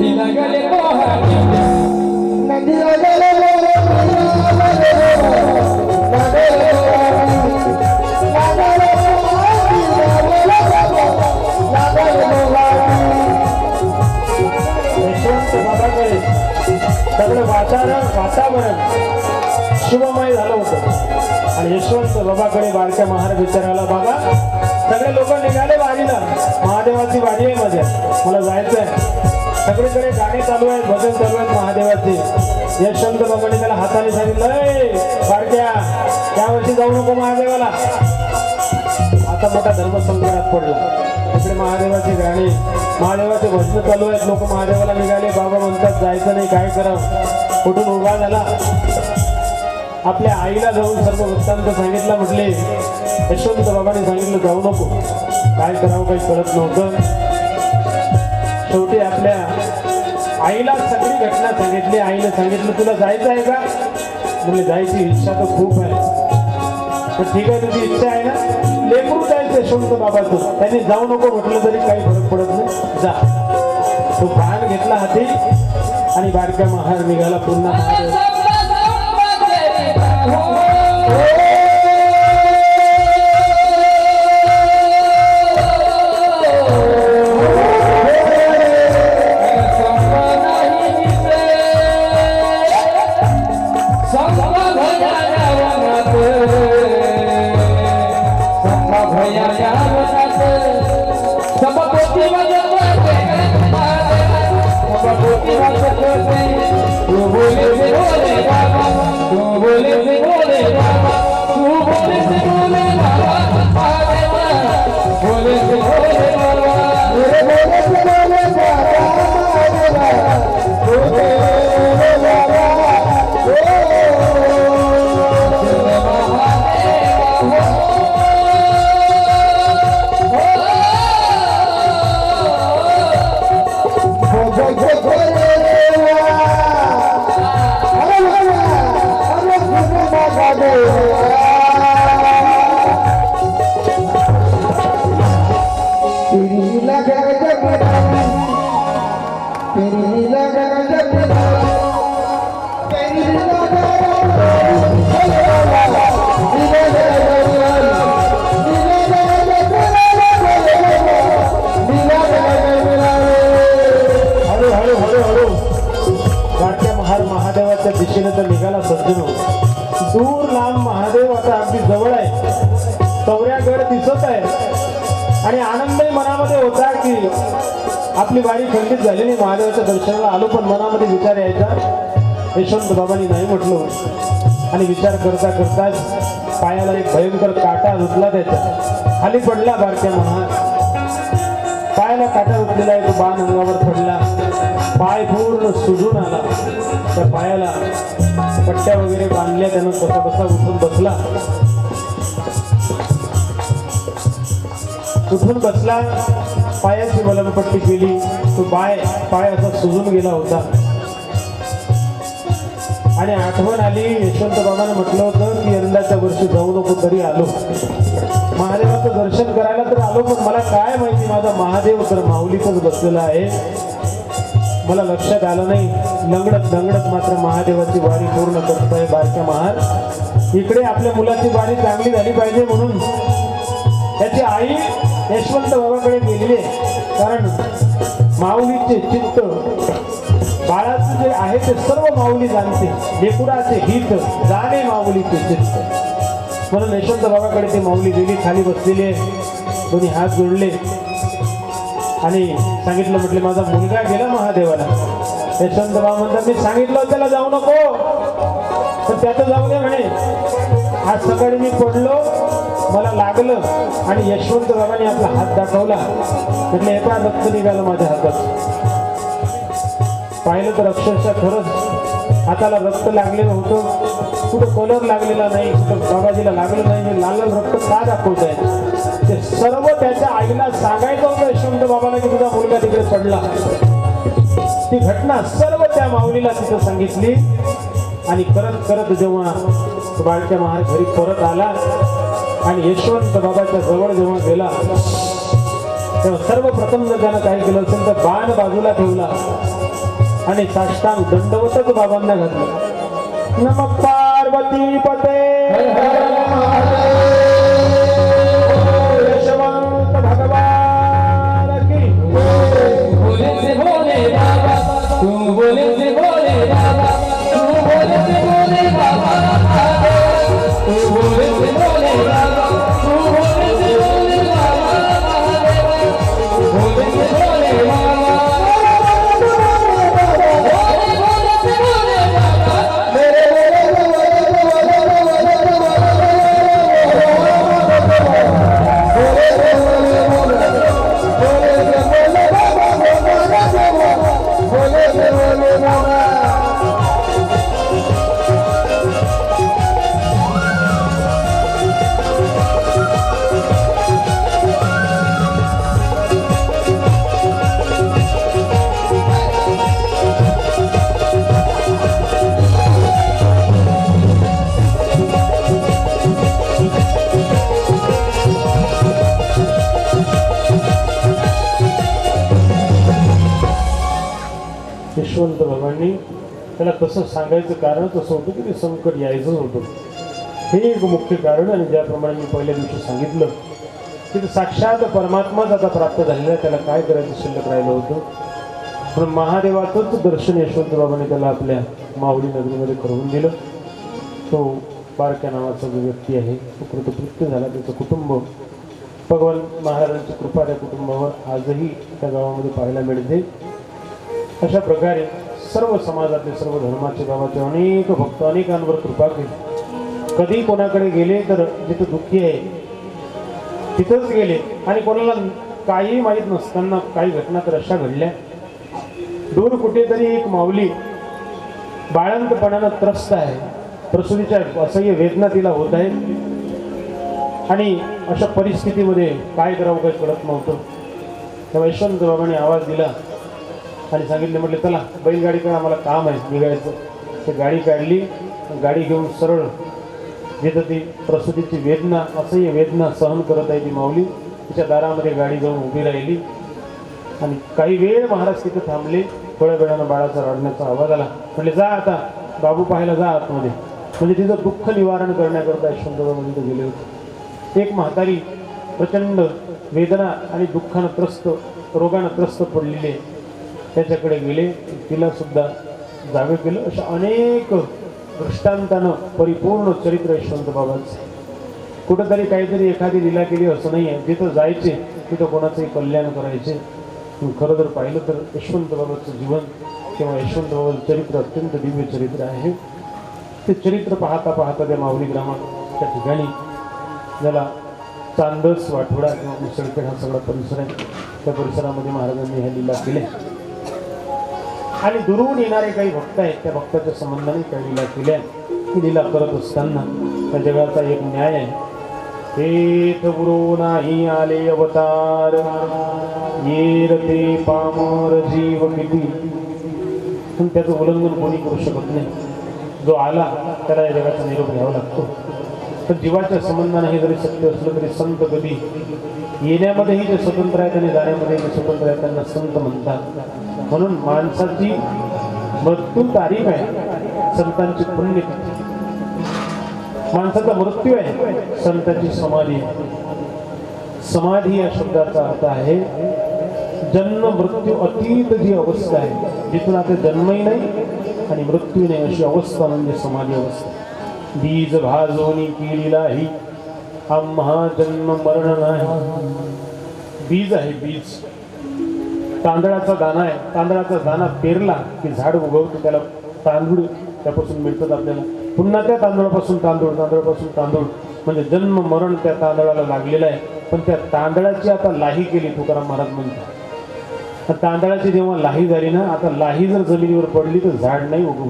नदीला गेले पोहाटी नदीला गेले सगळं वातावरण वातावरण शुभमय झालं होतं. आणि यशवंत बाबाकडे बारक्या महाराज विचारायला बाबा सगळे लोक निघाले वारीला. महादेवाची वाडी आहे माझ्या मला जायचं आहे सगळीकडे गाणे चालू आहेत भजन चालू आहेत महादेवाचे. यशवंत बाबाने त्याला हाताने सांगितलं "ए, बारक्या त्यावर्षी जाऊ नको महादेवाला. आता मोठा धर्मसंकटात पडला. तिकडे महादेवाची गाणे महादेवाचे भजन चालू आहेत लोक महादेवाला निघाले बाबा म्हणतात जायचं नाही काय करावं? कुठून उभा झाला? आपल्या आईला जाऊन सर्व वृत्तांत सांगितलं म्हटले यशवंत बाबाने सांगितलं जाऊ नको. काय करावं काही कळत नव्हतं. शेवटी आपल्या आईला सगळी घटना सांगितली. आईने सांगितलं तुला जायचं आहे का? म्हणजे जायची इच्छा तर खूप आहे. तर ठीक आहे तुझी इच्छा आहे ना? लेकरू जायचं यशवंत बाबाचं. त्यांनी जाऊ नको म्हटलं तरी काही फरक पडत नाही. जा. तो बाण घेतला हाती आणि बारक्या महार निघाला. पुन्हा महादेव तेरी दिशेने तर निघाला सज्जनो. दूर लांब महादेव आता अगदी जवळ आहे. चौऱ्यागड दिसत आहे. आणि आनंदही मनामध्ये होता की आपली गाडी खंडित झाली नाही महादेवाच्या दर्शनाला आलो पण मनामध्ये विचार यायचा यशवंत बाबांनी नाही म्हटलं. आणि विचार करता करताच पायाला एक भयंकर काटा रुतला त्याचा खाली पडला बारक्या महार पायाला काटा उठलेला आहे तो बाण अंगावर पडला पाय पूर्ण सुजून आला. त्या पायाला पट्ट्या वगैरे बांधल्या त्यानं कसा कसा उठून बसला. उठून बसला पायाची मलमपट्टी केली. तो पाय पाय असा सुजून गेला होता. आणि आठवण आली यशवंत बाबांना म्हटलं होतं की यंदाच्या वर्षी जाऊ नको तरी आलो. महादेवाचं दर्शन करायला तर आलो पण मला काय माहिती? माझा महादेव तर माऊलीतच बसलेला आहे. मला लक्षात आलं नाही. लंगडत लंगडत मात्र महादेवाची वारी पूर्ण करतोय बारक्या महार इकडे आपल्या मुलाची वारी चांगली झाली पाहिजे म्हणून. त्याची आई यशवंत बाबाकडे गेलेली आहे. कारण माऊलीचे चित्त बाळाचं जे आहे ते सर्व माऊली जाणते. लेकुडाचे हित जाणे माऊलीचे चित्त. म्हणून यशवंत बाबाकडे ती माऊली गेली खाली बसलेली आहे दोन्ही हात जोडले. आणि सांगितलं म्हटले माझा मुलगा गेला महादेवाला. यशवंत बाबा म्हणतात मी सांगितलं त्याला जाऊ नको. तर त्याचं जाऊ दे म्हणे. आज सकाळी मी पडलो मला लागलं आणि यशवंत बाबाने आपला हात दाखवला. म्हटलं हे पण रक्त निघालं माझ्या हातात. पाहिलं तर अक्षरशः खरंच हाताला रक्त लागलेलं होतं कुठं कलर लागलेला नाही कुठं बाबाजीला लागलं नाही हे लाल लाल रक्त का दाखवत आहे ते सर्व त्याच्या आईला सांगायचं होतं यशवंत बाबाला की तुझा मुलगा तिकडे पडला. ती घटना सर्व त्या माऊलीला तिथं सांगितली. आणि करत करत जेव्हा बाळक्या महार घरी परत आला आणि यशवंत बाबाच्या जवळ जेव्हा गेला तेव्हा सर्वप्रथम जर त्यानं काय केलं असेल तर बाण बाजूला ठेवला आणि साष्टांग दंडवतच बाबांना घातलं. नमप्पा ദേവതീപതേ यशवंत बाबांनी त्याला कसं सांगायचं कारण तसं होतं की ते संकट यायचंच होतं हे एक मुख्य कारण आणि ज्याप्रमाणे मी पहिल्या दिवशी सांगितलं की साक्षात परमात्माच आता प्राप्त झालेला त्याला काय करायचं शिल्लक राहिलं होतं? पण महादेवाचंच दर्शन यशवंत बाबांनी त्याला आपल्या माऊली नगरीमध्ये करून दिलं. तो बारक्या नावाचा जो व्यक्ती आहे तो कृतकृत्य झाला त्याचं कुटुंब. भगवान महाराजांची कृपा त्या कुटुंबावर आजही त्या गावामध्ये पाहायला मिळते. अशा प्रकारे सर्व समाजातले सर्व धर्माचे गावाचे अनेक भक्त अनेकांवर कृपा केली. कधी कोणाकडे गेले तर जिथं दुःखी आहे तिथंच गेले. आणि कोणाला काही माहीत नसताना काही घटना तर अशा घडल्या. दूर कुठेतरी एक माऊली बाळंतपणानं त्रस्त आहे. प्रसूतीच्या असह्य वेदना तिला होत आहे आणि अशा परिस्थितीमध्ये काय करावं काही कळत नव्हतं. तेव्हा यशवंत बाबांनी आवाज दिला आणि सांगितले म्हटले चला बैलगाडीकडे आम्हाला काम आहे निघायचं. ते गाडी काढली गाडी घेऊन सरळ जिथं ती प्रसूतीची वेदना असह्य वेदना सहन करत आहे ती माऊली तिच्या दारामध्ये गाडी जाऊन उभी राहिली. आणि काही वेळ महाराज तिथे थांबले थोड्या वेळानं बाळाचा रडण्याचा आवाज आला. म्हटले जा आता बाबू पाहायला जा आतमध्ये. म्हणजे तिचं दुःख निवारण करण्याकरता यशवंतराव तिथे गेले होते. एक म्हातारी प्रचंड वेदना आणि दुःखानं त्रस्त रोगानं त्रस्त पडलेली आहे. त्याच्याकडे गेले. तिला सुद्धा केलं. अशा अनेक दृष्टांतानं परिपूर्ण चरित्र यशवंत बाबांचं. कुठंतरी काहीतरी एखादी लीला केली असं नाही आहे जिथं जायचे तिथं कोणाचंही कल्याण करायचे. खरं जर पाहिलं तर यशवंत बाबाचं जीवन किंवा यशवंत बाबाचं चरित्र अत्यंत दिव्य चरित्र आहे. ते चरित्र पाहता पाहता त्या माऊली ग्रामात त्या ठिकाणी ज्याला चांदस वाठोडा किंवा मुसळखेड हा सगळा परिसर आहे. त्या परिसरामध्ये महाराजांनी ह्या लीला केल्या. आणि दुरून येणारे काही भक्त आहेत त्या भक्ताच्या संबंधाने त्या लिला केल्या की लिला करत असताना त्या जगाचा एक न्याय आहे. हेथ गुरु नाही आले अवतार येर ते पामर जीव किती? पण त्याचं उल्लंघन कोणी करू शकत नाही. जो आला त्याला या जगाचा निरोप घ्यावा लागतो. तर जीवाच्या संबंधाने हे जरी सत्य असलं तरी संत कधी येण्यामध्येही जे स्वतंत्र आहे आणि जाण्यामध्ये जे स्वतंत्र आहे त्यांना संत म्हणतात. म्हणून माणसाची मृत्यू तारीख आहे. संतांची पुण्य. माणसाचा मृत्यू आहे. संतांची समाधी. समाधी या शब्दाचा अर्थ आहे जन्म मृत्यू अतीत जी अवस्था आहे जिथून आता जन्मही नाही आणि मृत्यू नाही अशी अवस्था म्हणजे समाधी अवस्था. बीज भाजोनी केलेला ही आम्हा जन्म मरण नाही. बीज आहे बीज. तांदळाचा दाना आहे. तांदळाचा दाना पेरला की झाड उगवतं त्याला तांदूळ त्यापासून मिळतात आपल्याला. पुन्हा त्या तांदूळापासून तांदूळ तांदूळापासून तांदूळ. म्हणजे जन्म मरण त्या तांदळाला लागलेलं आहे. पण त्या तांदळाची आता लाही केली तुकाराम महाराज म्हणतात तांदळाची जेव्हा लाही झाली ना आता लाही जर जमिनीवर पडली तर झाड नाही उगवत.